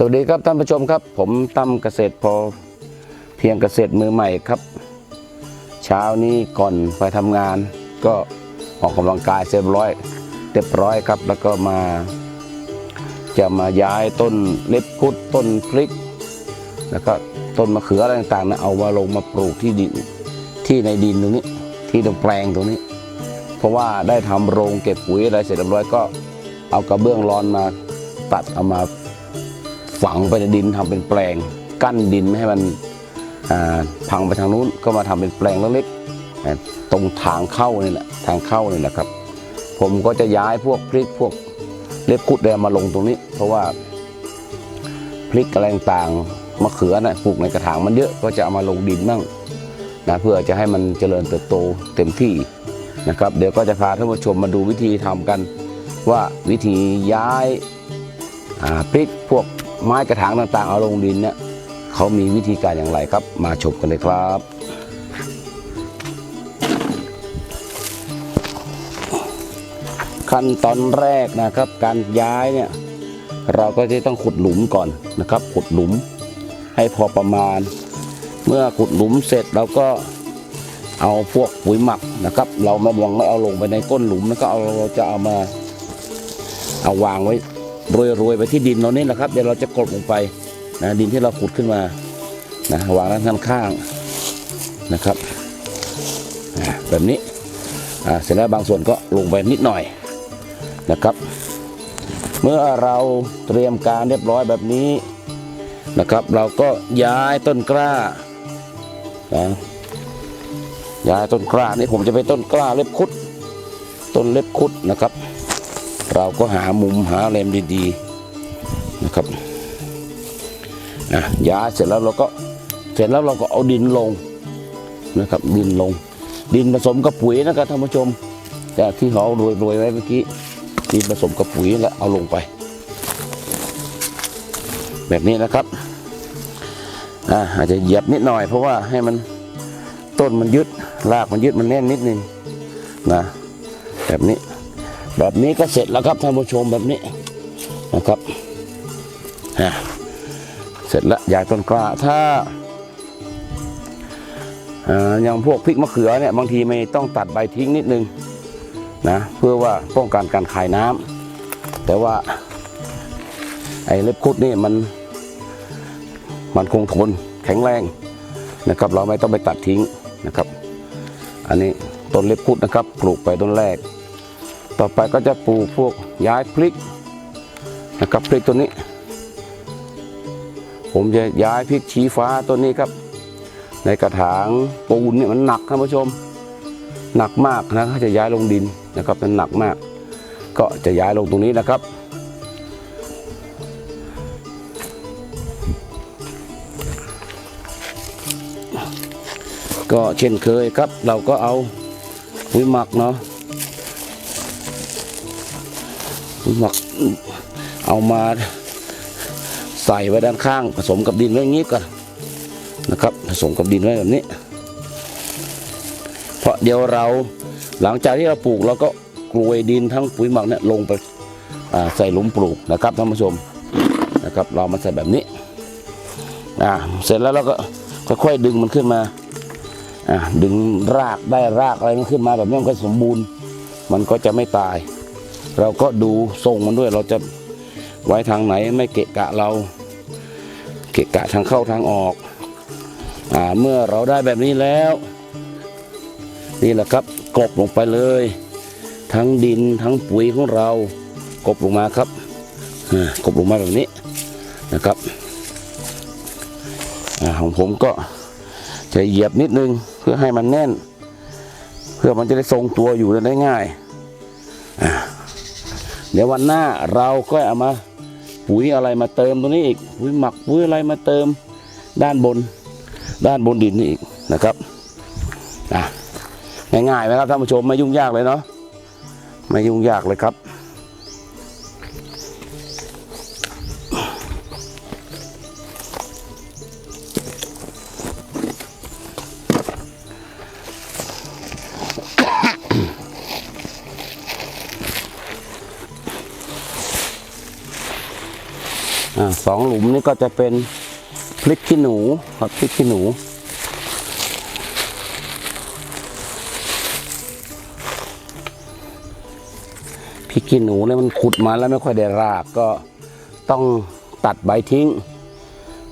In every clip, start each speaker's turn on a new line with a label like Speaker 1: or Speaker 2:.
Speaker 1: สวัสดีครับท่านผู้ชมครับ ผมตั้มเกษตรพอเพียงเกษตรมือใหม่ครับ เช้านี้ก่อนไปทำงาน ก็ออกกำลังกายเสร็จเรียบร้อยเรียบร้อยครับ แล้วก็มา จะมาย้ายต้นเล็บพุดต้นพริก แล้วก็ต้นมะเขืออะไรต่างๆนะเอามาลงมาปลูกที่ดินที่ในดินตรงนี้ ที่ตรงแปลงตรงนี้ เพราะว่าได้ทำโรงเก็บปุ๋ยอะไรเสร็จเรียบร้อยก็เอากระเบื้องร้อนมาตัดเอามา ฝังไปในดินทำเป็นแปลง กั้นดินไม่ให้มันพังไปทางนู้นก็มาทำเป็นแปลงเล็กๆตรงทางเข้านี่แหละทางเข้านี่แหละครับ ผมก็จะย้ายพวกพริกพวกเล็บคุดแดงมาลงตรงนี้ เพราะว่าพริกอะไรต่างมะเขือนะปลูกในกระถางมันเยอะก็จะเอามาลงดินบ้างนะเพื่อจะให้มันเจริญเติบโตเต็มที่นะครับ เดี๋ยวก็จะพาท่านผู้ชมมาดูวิธีทำกัน ว่าวิธีย้ายพริกพวก ไม้กระถางต่างๆ เอาลงดินเนี่ยเขามีวิธีการอย่างไรครับ มาชมกันเลยครับขั้นตอนแรกนะครับ การย้ายเนี่ยเราก็จะต้องขุดหลุมก่อนนะครับ ขุดหลุมให้พอประมาณ เมื่อขุดหลุมเสร็จเราก็เอาพวกปุ๋ยหมักนะครับ เราไม่ยังไม่เอาลงไปในก้นหลุมแล้วก็เอาเราจะเอามาเอาวางไว้ โรยๆไปที่ดินเรานี่แหละครับเดี๋ยวเราจะกดลงไปนะดินที่เราขุดขึ้นมานะวางด้านข้างๆนะครับแบบนี้อ่าเสร็จแล้วบางส่วนก็ลงไปนิดหน่อยนะครับ เมื่อเราเตรียมการเรียบร้อยแบบนี้นะครับ เราก็ย้ายต้นกล้านะย้ายต้นกล้านี่ผมจะไปต้นกล้าเล็บคุด ต้นเล็บคุดนะครับ เราก็หามุมหาเลมดีๆนะครับอะย้าเสร็จแล้วเราก็เสร็จแล้วเราก็เอาดินลงนะครับ ดินลง ดินผสมกับปุ๋ยนะครับท่านผู้ชมแต่ที่เราโรยโรยไว้เมื่อกี้ดินผสมกับปุ๋ยแล้วเอาลงไป แบบนี้นะครับอ่าอาจจะเหยียบนิดหน่อย เพราะว่าให้มันต้นมันยึดรากมันยึดมันแน่นนิดนึงนะแบบนี้ แบบนี้ก็เสร็จแล้วครับท่านผู้ชมแบบนี้นะครับฮะเสร็จแล้วยายต้นกล้าถ้าอย่างพวกพริกมะเขือเนี่ยบางทีไม่ต้องตัดใบทิ้งนิดนึงนะเพื่อว่าป้องกันการคายน้ำแต่ว่าไอ้เล็บคุดนี่มันมันคงทนแข็งแรงนะครับ เราไม่ต้องไปตัดทิ้งนะครับ อันนี้ต้นเล็บคุดนะครับปลูกไปต้นแรก ต่อไปก็จะปลูกพวกย้ายพริกนะครับพริกตัวนี้ ผมจะย้ายพริกชี้ฟ้าตัวนี้ครับ ในกระถางปูนเนี่ยมันหนักท่านผู้ชม หนักมากนะถ้าจะย้ายลงดินนะครับมันหนักมาก ก็จะย้ายลงตรงนี้นะครับก็เช่นเคยครับ เราก็เอาปุ๋ยหมักเนาะ หมักเอามาใส่ไว้ด้านข้าง ผสมกับดินไว้อย่างนี้ก่อนนะครับ ผสมกับดินไว้แบบนี้ เพราะเดี๋ยวเราหลังจากที่เราปลูกเราก็กรวยดินทั้งปุ๋ยหมักเนี่ยลงไปใส่หลุมปลูกนะครับท่านผู้ชมนะครับ เรามาใส่แบบนี้อ่าเสร็จแล้วเราก็ค่อยๆดึงมันขึ้นมาอ่าดึงรากได้รากอะไรมันขึ้นมาแบบนี้มันก็สมบูรณ์ มันก็จะไม่ตาย เราก็ดูทรงมันด้วยเราจะไว้ทางไหนไม่เกะกะเรา เกะกะทางเข้าทางออกอ่าเมื่อเราได้แบบนี้แล้ว นี่แหละครับกบลงไปเลย ทั้งดินทั้งปุ๋ยของเรากบลงมาครับกบลงมาแบบนี้นะครับอของผมก็จะเหยียบนิดนึงเพื่อให้มันแน่น เพื่อมันจะได้ทรงตัวอยู่ได้ง่ายเดี๋ยววันหน้าเราก็เอามาปุ๋ยอะไรมาเติมตรงนี้อีกปุ๋ยหมักปุ๋ยอะไรมาเติมด้านบน ด้านบนดินนี่อีกนะครับง่ายๆไหมครับท่านผู้ชมไม่ยุ่งยากเลยเนาะไม่ยุ่งยากเลยครับ อสองหลุมนี่ก็จะเป็นพริกขี้หนูครับพริกขี้หนู พริกขี้หนูเนี่ยมันขุดมาแล้วไม่ค่อยได้รากก็ต้องตัดใบทิ้ง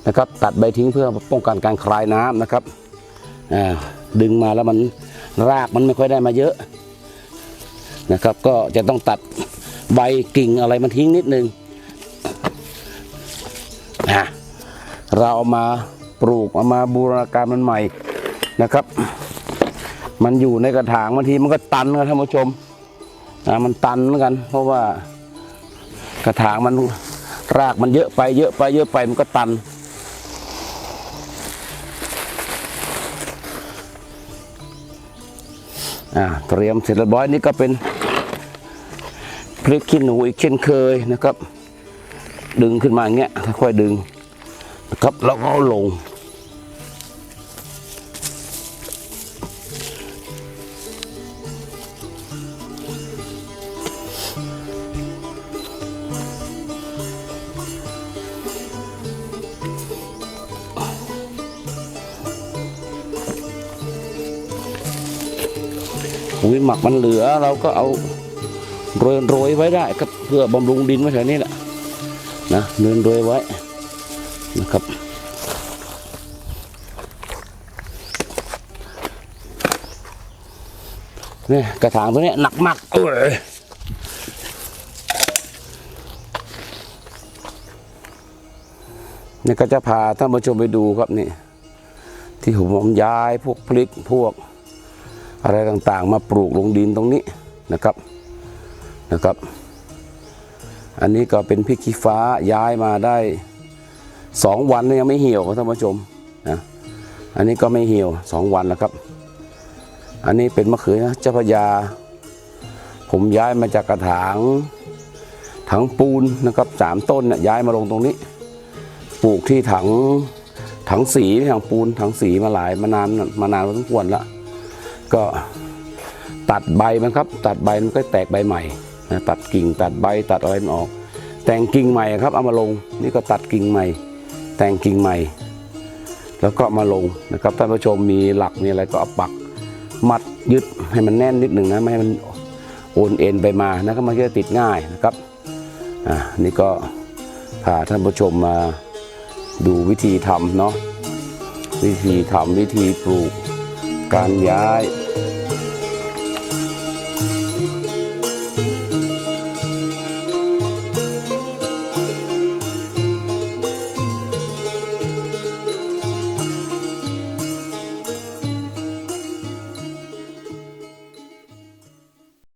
Speaker 1: นะครับ ตัดใบทิ้งเพื่อป้องกันการคลายน้ำนะครับดึงมาแล้วมันรากมันไม่ค่อยได้มาเยอะนะครับ ก็จะต้องตัดใบกิ่งอะไรมันทิ้งนิดนึง เราเอามาปลูกเอามาบูรณาการมันใหม่นะครับ มันอยู่ในกระถางบางทีมันก็ตันครับท่านผู้ชมอ่ามันตันเหมือนกัน เพราะว่ากระถางมันรากมันเยอะไปเยอะไปเยอะไปมันก็ตัน อ่าเตรียมเสร็จเรียบร้อยนี่ก็เป็นพริกขี้หนูอีกเช่นเคยนะครับ ดึงขึ้นมาอย่างเงี้ยค่อยๆดึง ครับแล้วก็เอาลง ปุ๋ยหมักมันเหลือเราก็เอาโรยโรยไว้ได้ครับเพื่อบำรุงดินไว้แถวนี้แหละนะเนินโรยไว้ นะครับเนี่ยกระถางตัวนี้หนักมากเอ้ยนี่ก็จะพาท่านผู้ชมไปดูครับนี่ ที่ผมย้ายพวกพลิกพวก อะไรต่างๆ มาปลูกลงดินตรงนี้นะครับนะครับ อันนี้ก็เป็นพริกขี้ฟ้าย้ายมาได้ สองวันยังไม่เหี่ยวครับท่านผู้ชมนะอันนี้ก็ไม่เหี่ยวสองวันแล้วครับ อันนี้เป็นมะเขือเจ้าพระยา ผมย้ายมาจากกระถางถังปูนนะครับสามต้นเนี่ยย้ายมาลงตรงนี้ ปลูกที่ถังถังสีถังปูนถังสีมาหลายมานานมานานพอสมควรแล้วก็ตัดใบมันครับ ตัดใบมันก็แตกใบใหม่นะตัดกิ่งตัดใบตัดอะไรมันออก แต่งกิ่งใหม่ครับเอามาลงนี่ก็ตัดกิ่งใหม่ แต่งกิ่งใหม่ แล้วก็มาลงนะครับท่านผู้ชมมีหลักมีอะไรก็เอาปักมัดยึดให้มันแน่นนิดหนึ่งนะไม่ให้มันโอนเอ็นไปมานะครับมันจะติดง่ายนะครับอ่านี่ก็พาท่านผู้ชมมาดูวิธีทำเนาะวิธีทำวิธีปลูกการย้าย